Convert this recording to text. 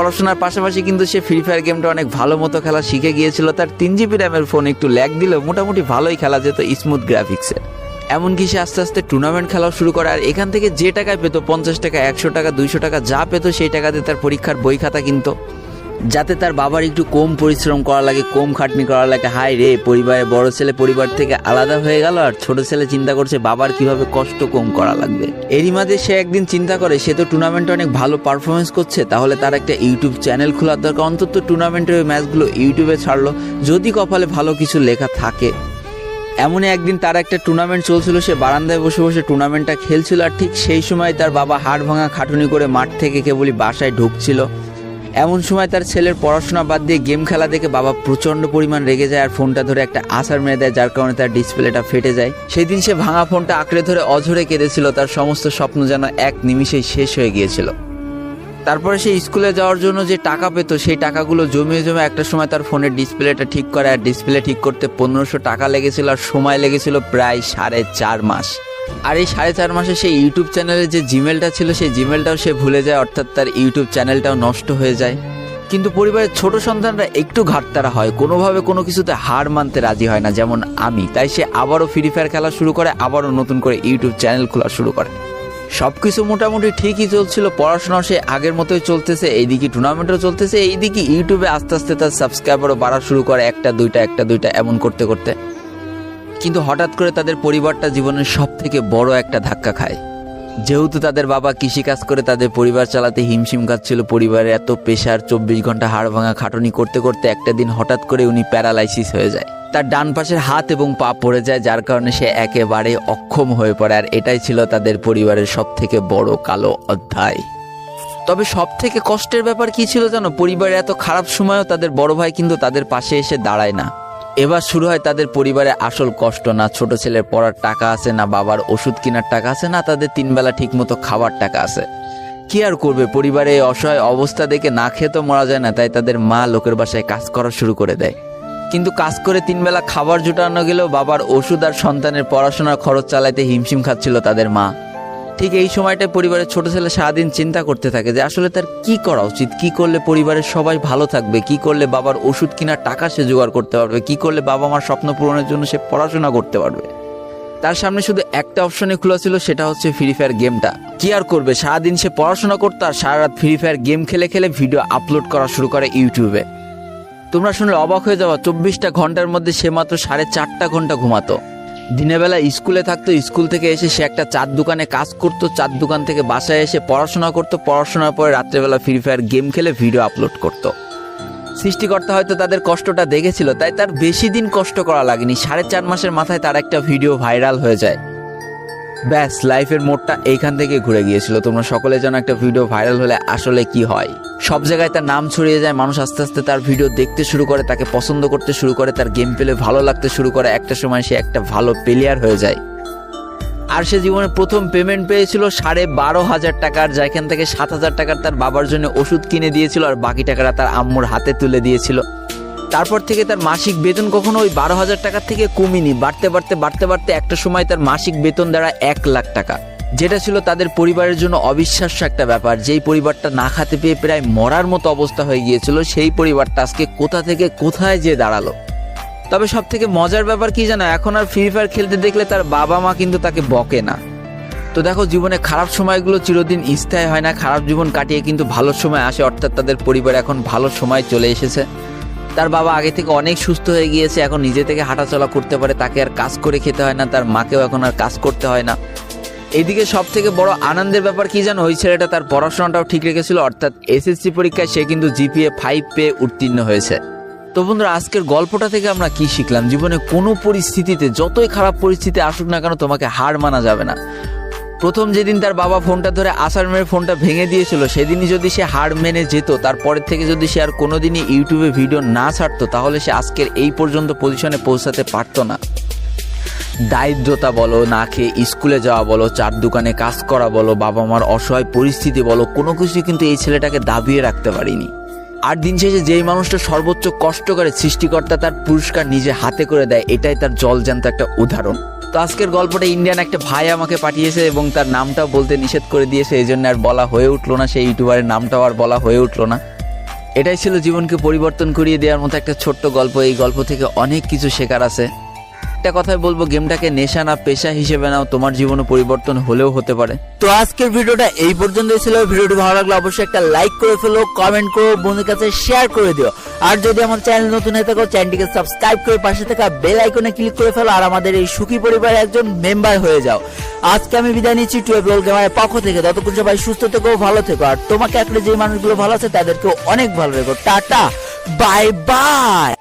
পড়াশোনার পাশাপাশি কিন্তু সে ফ্রি ফায়ার গেমটা অনেক ভালো মতো খেলা শিখে গিয়েছিল। তার তিন জিবি র্যামের ফোন একটু ল্যাগ দিলেও মোটামুটি ভালোই খেলা যেত স্মুথ গ্রাফিক্সে এমনকি সে আস্তে আস্তে টুর্নামেন্ট খেলাও শুরু করে আর এখান থেকে যে টাকায় পেতো, পঞ্চাশ টাকা, একশো টাকা, দুইশো টাকা, যা পেতো সেই টাকাতে তার পরীক্ষার বই খাতা কিনতো। যাতে তার বাবার একটু কম পরিশ্রম করা লাগে, কম খাটনি করা লাগে। হাই রে, পরিবারে বড় ছেলে পরিবার থেকে আলাদা হয়ে গেল আর ছোট ছেলে চিন্তা করছে বাবার কীভাবে কষ্ট কম করা লাগবে। এরই মাঝে সে একদিন চিন্তা করে, সে তো টুর্নামেন্টে অনেক ভালো পারফরমেন্স করছে, তাহলে তার একটা ইউটিউব চ্যানেল খোলার দরকার। অন্তত টুর্নামেন্টের ওই ম্যাচগুলো ইউটিউবে ছাড়লো, যদি কপালে ভালো কিছু লেখা থাকে। এমনই একদিন তার একটা টুর্নামেন্ট চলছিল, সে বারান্দায় বসে বসে টুর্নামেন্টটা খেলছিল আর ঠিক সেই সময় তার বাবা হাড় ভাঙা খাটুনি করে মাঠ থেকে কেবলই বাসায় ঢুকছিল। এমন সময় তার ছেলের পড়াশোনা বাদ দিয়ে গেম খেলা দেখে বাবা প্রচণ্ড পরিমাণ রেগে যায় আর ফোনটা ধরে একটা আসার মেরে দেয়, যার কারণে তার ডিসপ্লেটা ফেটে যায়। সেই দিন সে ভাঙা ফোনটা আঁকড়ে ধরে অঝরে কেঁদেছিল, তার সমস্ত স্বপ্ন যেন এক নিমিষেই শেষ হয়ে গিয়েছিল। তারপরে সে স্কুলে যাওয়ার জন্য যে টাকা পেত, সেই টাকাগুলো জমিয়ে জমে একটা সময় তার ফোনের ডিসপ্লেটা ঠিক করে, আর ডিসপ্লে ঠিক করতে পনেরোশো টাকা লেগেছিল, আর সময় লেগেছিল প্রায় সাড়ে চার মাস। আর এই সাড়ে চার মাসে সেই ইউটিউব চ্যানেলে যে জিমেলটা ছিল, সেই জিমেলটাও সে ভুলে যায়, অর্থাৎ তার ইউটিউব চ্যানেলটাও নষ্ট হয়ে যায়। কিন্তু পরিবারের ছোট সন্তানরা একটু ঘাটতারা হয়, কোনোভাবে কোনো কিছুতে হার মানতে রাজি হয় না, যেমন আমি। তাই সে আবারও ফ্রি ফায়ার খেলা শুরু করে, আবারও নতুন করে ইউটিউব চ্যানেল খোলা শুরু করে। সব কিছু মোটামুটি ঠিকই চলছিল পড়াশোনা সে আগের মতোই চলতেছে, এইদিকে টুর্নামেন্টও চলতেছে, এইদিকে ইউটিউবে আস্তে আস্তে তার সাবস্ক্রাইবারও বাড়া শুরু করে, একটা দুইটা একটা দুইটা, এমন করতে করতে। কিন্তু হঠাৎ করে তাদের পরিবারটা জীবনের সব থেকে বড় একটা ধাক্কা খায়। যেহেতু তাদের বাবা কৃষিকাজ করে, তাদের পরিবার চালাতে হিমশিম খাচ্ছিল পরিবারের এত পেশার চব্বিশ ঘণ্টা হাড় ভাঙা খাটুনি করতে করতে একটা দিন হঠাৎ করে উনি প্যারালাইসিস হয়ে যায়। তার ডান পাশের হাত এবং পা পড়ে যায়, যার কারণে সে একেবারে অক্ষম হয়ে পড়ে। আর এটাই ছিল তাদের পরিবারের সব থেকে বড় কালো অধ্যায়। তবে সব থেকে কষ্টের ব্যাপার কি ছিল জানো? পরিবারের এত খারাপ সময়ও তাদের বড় ভাই কিন্তু তাদের পাশে এসে দাঁড়ায় না। এবার শুরু হয় তাদের পরিবারে আসল কষ্ট না ছোট ছেলের পড়ার টাকা আছে, না বাবার ওষুধ কেনার টাকা আছে, না তাদের তিনবেলা ঠিক মতো খাবার টাকা আছে। কি আর করবে? পরিবারে অসহায় অবস্থা দেখে না খেয়ে তো মরা যায় না, তাই তাদের মা লোকের বাসায় কাজ করা শুরু করে দেয়। কিন্তু কাজ করে তিনবেলা খাবার জোটানো গেলেও বাবার ওষুধ আর সন্তানের পড়াশোনার খরচ চালাইতে হিমশিম খাচ্ছিল তাদের মা। ঠিক এই সময়টায় পরিবারের ছোট ছেলে সারাদিন চিন্তা করতে থাকে যে আসলে তার কি করা উচিত? কি করলে পরিবারের সবাই ভালো থাকবে? কি করলে বাবার ওষুধ কেনার টাকা সে জোগাড় করতে পারবে? কি করলে বাবা মার স্বপ্ন পূরণের জন্য সে পড়াশোনা করতে পারবে? তার সামনে শুধু একটা অপশনে খোলা ছিল, সেটা হচ্ছে ফ্রি ফায়ার গেমটা কি আর করবে? সারাদিন সে পড়াশোনা করতো আর সারা রাত ফ্রি ফায়ার গেম খেলে খেলে ভিডিও আপলোড করা শুরু করে ইউটিউবে তোমরা শুনলে অবাক হয়ে যাওয়া চব্বিশটা ঘণ্টার মধ্যে সে মাত্র সাড়ে চারটা ঘণ্টা ঘুমাতো। দিনের বেলা স্কুলে থাকতো, স্কুল থেকে এসে সে একটা চার দোকানে কাজ করতো, চার দোকান থেকে বাসায় এসে পড়াশোনা করতো, পড়াশোনার পরে রাত্রেবেলা ফ্রি ফায়ার গেম খেলে ভিডিও আপলোড করতো। সৃষ্টিকর্তা হয়তো তাদের কষ্টটা দেখেছিল, তাই তার বেশি দিন কষ্ট করা লাগেনি। সাড়ে চার মাসের মাথায় তার একটা ভিডিও ভাইরাল হয়ে যায়। ব্যাস লাইফের মোড়টা এইখান থেকে ঘুরে গিয়েছিল। তোমরা সকলে যেন একটা ভিডিও ভাইরাল হলে আসলে কি হয়। সব জায়গায় তার নাম ছড়িয়ে যায়, মানুষ আস্তে আস্তে তার ভিডিও দেখতে শুরু করে, তাকে পছন্দ করতে শুরু করে, তার গেম পেলে ভালো লাগতে শুরু করে, একটা সময় সে একটা ভালো প্লেয়ার হয়ে যায়। আর সে জীবনে প্রথম পেমেন্ট পেয়েছিল সাড়ে বারো হাজার টাকার, যেখান থেকে সাত হাজার টাকার তার বাবার জন্য ওষুধ কিনে দিয়েছিল, আর বাকি টাকাটা তার আম্মুর হাতে তুলে দিয়েছিল। তারপর থেকে তার মাসিক বেতন কখনো ওই বারো হাজার টাকার থেকে কমিনি। বাড়তে বাড়তে বাড়তে বাড়তে একটা সময় তার মাসিক বেতন দ্বারা এক লাখ টাকা। যেটা ছিল তাদের পরিবারের জন্য অবিশ্বাস্য একটা ব্যাপার। যেই পরিবারটা না খাতে পেয়ে প্রায় মরার মতো অবস্থা হয়ে গিয়েছিল, সেই পরিবারটা আজকে কোথা থেকে কোথায় যে দাঁড়াল? তবে সব থেকে মজার ব্যাপার কি জানো, এখন আর ফ্রি ফায়ার খেলতে দেখলে তার বাবা মা কিন্তু তাকে বকে না। তো দেখো, জীবনে খারাপ সময়গুলো চিরদিন স্থায়ী হয় না। খারাপ জীবন কাটিয়ে কিন্তু ভালো সময় আসে, অর্থাৎ তাদের পরিবার এখন ভালো সময় চলে এসেছে। তার বাবা আগে থেকে অনেক সুস্থ হয়ে গিয়েছে, এখন নিজে থেকে হাঁটাচলা করতে পারে, তাকে আর কাজ করে খেতে হয় না, তার মাকেও এখন আর কাজ করতে হয় না। এদিকে সব থেকে বড় আনন্দের ব্যাপার কি জানো? ওই ছেলেটা তার পড়াশোনাটাও ঠিক রেখেছিল, অর্থাৎ এসএসসি পরীক্ষায় সে কিন্তু জিপিএ ফাইভ পেয়ে উত্তীর্ণ হয়েছে। তো বন্ধুরা, আজকের গল্পটা থেকে আমরা কি শিখলাম? জীবনে কোনো পরিস্থিতিতে, যতই খারাপ পরিস্থিতি আসুক না কেন, তোমাকে হার মানা যাবে না। প্রথম যেদিন তার বাবা ফোনটা ধরে আসার মেরে ফোনটা ভেঙে দিয়েছিল, সেদিনই যদি সে হার মেনে যেত, তারপরের থেকে যদি সে আর কোনোদিনই ইউটিউবে ভিডিও না ছাড়তো, তাহলে সে আজকের এই পর্যন্ত পজিশনে পৌঁছাতে পারতো না। দারিদ্রতা বলো, না খেয়ে স্কুলে যাওয়া বলো, চার দোকানে কাজ করা বলো বাবা মার অসহায় পরিস্থিতি বলো, কোনো কিছুই কিন্তু এই ছেলেটাকে দাবিয়ে রাখতে পারিনি। আর দিন শেষে যেই মানুষটা সর্বোচ্চ কষ্ট করে সৃষ্টিকর্তা তার পুরস্কার নিজে হাতে করে দেয়, এটাই তার জলজান্ত একটা উদাহরণ। তো আজকের গল্পটা ইন্ডিয়ান একটা ভাই আমাকে পাঠিয়েছে এবং তার নামটা বলতে নিষেধ করে দিয়েছে, এই জন্য আর বলা হয়ে উঠল না। সেই ইউটিউবারের নামটাও আর বলা হয়ে উঠল না। এটাই ছিল জীবনকে পরিবর্তন করিয়ে দেওয়ার মতো একটা ছোট্ট গল্প। এই গল্প থেকে অনেক কিছু শেখার আছে। একটা কথাই বলব, গেমটাকে নেশা না পেশা হিসেবে নাও, তোমার জীবনে পরিবর্তন হলেও হতে পারে। তো আজকের ভিডিওটা এই পর্যন্তই ছিল। ভিডিওটি ভালো লাগলে অবশ্যই একটা লাইক করে ফেলো কমেন্ট করো, বন্ধুদের কাছে শেয়ার করে দিও। আর যদি আমার চ্যানেল নতুন হয়ে থাকো চ্যানেলটিকে সাবস্ক্রাইব করে পাশে থাকা বেল আইকনে ক্লিক করে ফেলো, আর আমাদের এই সুখী পরিবারের একজন মেম্বার হয়ে যাও। আজকে আমি বিদায় নিচ্ছি টুয়েলভ রোল গেমারের পক্ষ থেকে। ততক্ষণ সবাই সুস্থ থেকো, ভালো থেকো। আর তোমাকে আসলে যে মানুষগুলো ভালো আছে, তাদেরকেও অনেক ভালো রেখো। Tata bye bye